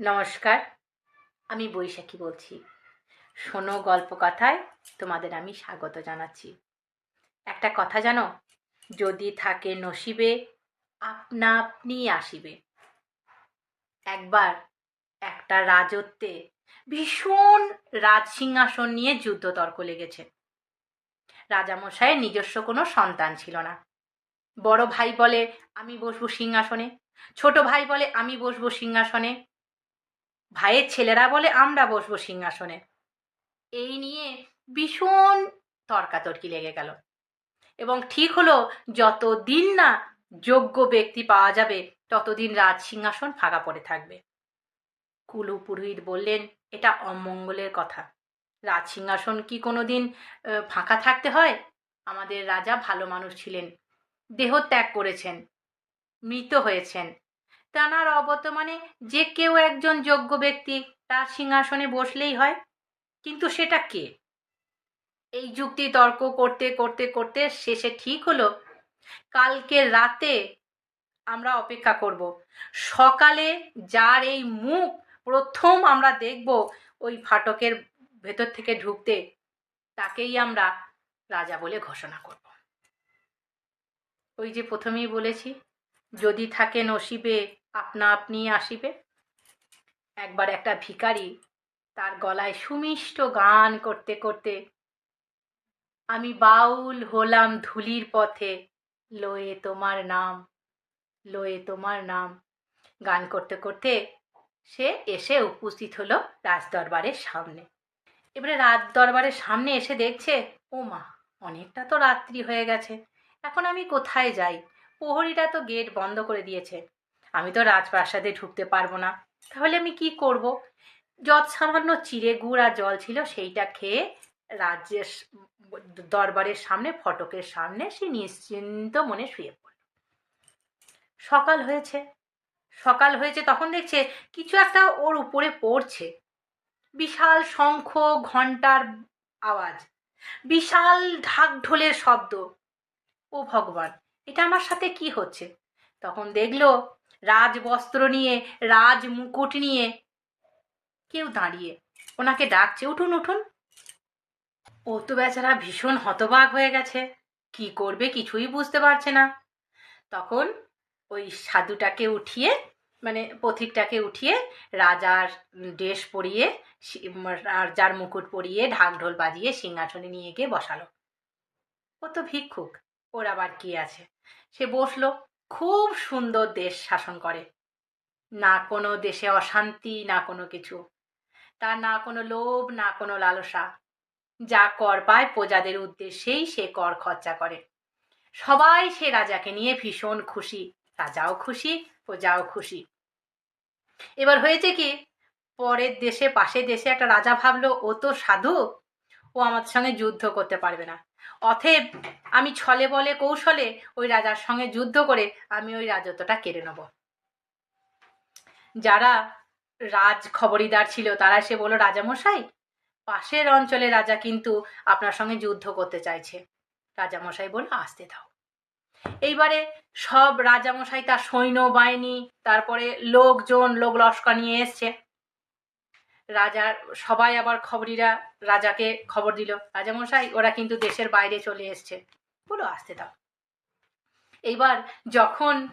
নমস্কার, আমি বৈশাখী বলছি। শোনো গল্প কথায়, তোমাদের আমি স্বাগত জানাচ্ছি। একটা কথা জানো, যদি থাকে নসিবে, আপনা আপনি আসিবে। একবার একটা রাজত্বে ভীষণ রাজসিংহাসন নিয়ে যুদ্ধ তর্ক লেগেছে। রাজামশাইয়ের নিজস্ব কোনো সন্তান ছিল না। বড় ভাই বলে, আমি বসবো সিংহাসনে। ছোট ভাই বলে, আমি বসবো সিংহাসনে। ভাইয়ের ছেলেরা বলে আমরা বসবো সিংহাসনে। এই নিয়ে ভীষণ তর্কাতর্কি লেগে গেল। এবং ঠিক হলো যত দিন না যোগ্য ব্যক্তি পাওয়া যাবে, ততদিন রাজ সিংহাসন ফাঁকা পড়ে থাকবে। কুলু পুরোহিত বললেন, এটা অমঙ্গলের কথা। রাজ সিংহাসন কি কোনো দিন ফাঁকা থাকতে হয়? আমাদের রাজা ভালো মানুষ ছিলেন। দেহ ত্যাগ করেছেন। মৃত হয়েছেন। তানার অবর্তমানে যে কেউ একজন যোগ্য ব্যক্তি তার সিংহাসনে বসলেই হয়। কিন্তু সেটা কে? এই যুক্তি তর্ক করতে করতে করতে শেষে ঠিক হলো, কালকে রাতে আমরা অপেক্ষা করব। সকালে যার এই মুখ প্রথম আমরা দেখব ওই ফাটকের ভেতর থেকে ঢুকতে, তাকেই আমরা রাজা বলে ঘোষণা করব। ওই যে প্রথমেই বলেছি যদি থাকে নসিবে, আপনা আপনি আসিবে। একবার একটা ভিখারি তার গলায় সুমিষ্ট গান করতে করতে, আমি বাউল হলাম ধুলির পথে, লয়ে তোমার নাম, লয়ে তোমার নাম। গান করতে করতে সে এসে উপস্থিত হলো রাজদরবারের সামনে। এবারে রাজ দরবারের সামনে এসে দেখছে ও মা অনেকটা তো রাত্রি হয়ে গেছে, এখন আমি কোথায় যাই? প্রহরীরা তো গেট বন্ধ করে দিয়েছে। আমি তো রাজপ্রাসাদে ঢুকতে পারব না। তাহলে আমি কি করব? যত সামান্য চিড়ে গুড় আর জল ছিল সেইটা খেয়ে রাজ্যের দরবারের সামনে, ফটকের সামনে সে নিশ্চিন্ত মনে শুয়ে পড়ল। সকাল হয়েছে। সকাল হয়েছে তখন দেখছে কিছু একটা ওর উপরে পড়ছে। বিশাল শঙ্খ ঘণ্টার আওয়াজ। বিশাল ঢাক ঢোলের শব্দ। ও ভগবান! এটা আমার সাথে কি হচ্ছে? তখন দেখল রাজবস্ত্র নিয়ে, রাজ মুকুট নিয়ে কেউ দাঁড়িয়ে। ওনাকে ডাকছে, উঠুন উঠুন। ও তো বেচারা ভীষণ হতবাক হয়ে গেছে। কি করবে কিছুই বুঝতে পারছে না। তখন ওই সাধুটাকে উঠিয়ে মানে পথিকটাকে উঠিয়ে রাজার ড্রেস পরিয়ে রাজার মুকুট পরিয়ে ঢাক ঢোল বাজিয়ে সিংহাসনে নিয়ে গিয়ে বসালো। ও তো ভিক্ষুক। ওর আবার কি আছে? সে বসল, খুব সুন্দর দেশ শাসন করে। না কোনো দেশে অশান্তি, না কোনো কিছু। তার না কোনো লোভ, না কোনো লালসা। যা কর পায় প্রজাদের উদ্দেশ্যেই সে কর খরচা করে। সবাই সে রাজাকে নিয়ে ভীষণ খুশি। রাজাও খুশি, প্রজাও খুশি। এবার হয়েছে কি, পরের দেশে পাশে দেশে একটা রাজা ভাবলো, ও তো সাধু। ও আমার সঙ্গে যুদ্ধ করতে পারবে না। অথেব আমি ছলে বলে কৌশলে ওই রাজার সঙ্গে যুদ্ধ করে আমি ওই রাজত্বটা কেড়ে নেব। যারা রাজ খবরিদার ছিল তারা এসে বলল, রাজামশাই, পাশের অঞ্চলে রাজা কিন্তু আপনার সঙ্গে যুদ্ধ করতে চাইছে। রাজামশাই বলল, আসতে দাও। এইবারে সব রাজামশাই তার সৈন্য, বাহিনী, তারপরে লোকজন, লোক লস্কর নিয়ে এসছে। রাজার, সবাই আবার খবরিরা রাজাকে খবর দিল। রাজামশাই, ওরা কিন্তু দেশের বাইরে চলে এসছে। বলো, আসতে দাও। এইবার যখন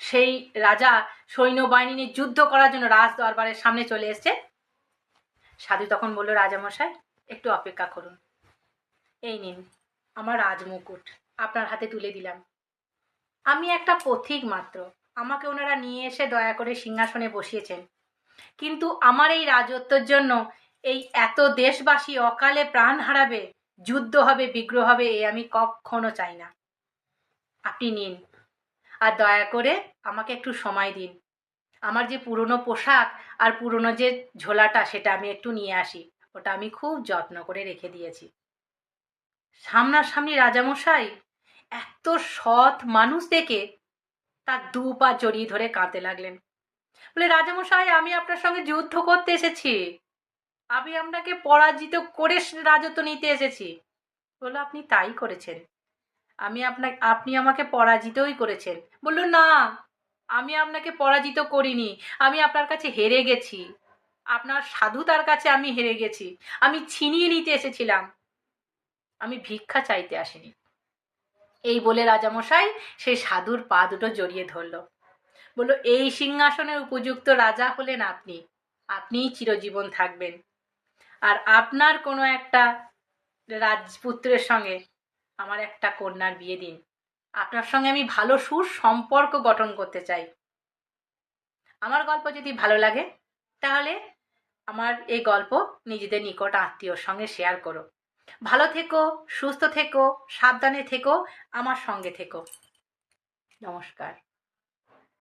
সেই রাজা সৈন্যবাহিনী নিয়ে যুদ্ধ করার জন্য রাজ দরবারের সামনে চলে এসছে, সাধু তখন বলল, রাজামশাই, একটু অপেক্ষা করুন। এই নিন, আমার রাজমুকুট আপনার হাতে তুলে দিলাম। আমি একটা পথিক মাত্র। আমাকে ওনারা নিয়ে এসে দয়া করে সিংহাসনে বসিয়েছেন। কিন্তু আমার এই রাজত্বের জন্য এই এত দেশবাসী অকালে প্রাণ হারাবে, যুদ্ধ হবে, বিগ্রহ হবে, এ আমি কখনো চাই না। আপনি নিন। আর দয়া করে আমাকে একটু সময় দিন। আমার যে পুরনো পোশাক আর পুরনো যে ঝোলাটা, সেটা আমি একটু নিয়ে আসি। ওটা আমি খুব যত্ন করে রেখে দিয়েছি। সামনাসামনি রাজামশাই, এত সৎ মানুষ দেখে তার দু পা জড়িয়ে ধরে কাঁদতে লাগলেন। বলে, রাজামশাই, আমি আপনার সঙ্গে যুদ্ধ করতে এসেছি। আমি আপনাকে পরাজিত করে রাজত্ব নিতে এসেছি। বলল আপনি তাই করেছেন। আমি আপনাকে আপনি আমাকে পরাজিতই করেছেন। বলল, না, আমি আপনাকে পরাজিত করিনি। আমি আপনার কাছে হেরে গেছি। আপনার সাধুতার কাছে আমি হেরে গেছি। আমি ছিনিয়ে নিতে এসেছিলাম। আমি ভিক্ষা চাইতে আসিনি। এই বলে রাজামশাই সেই সাধুর পা দুটো জড়িয়ে ধরল। বলল, এই সিংহাসনের উপযুক্ত রাজা হলেন আপনি। আপনিই চিরজীবন থাকবেন। আর আপনার কোনো একটা রাজপুত্রের সঙ্গে আমার একটা কন্যার বিয়ে দিন। আপনার সঙ্গে আমি ভালো সুর সম্পর্ক গঠন করতে চাই। আমার গল্প যদি ভালো লাগে, তাহলে আমার এই গল্প নিজেদের নিকট আত্মীয়র সঙ্গে শেয়ার করো। ভালো থেকো, সুস্থ থেকো, সাবধানে থেকো, আমার সঙ্গে থেকো। নমস্কার।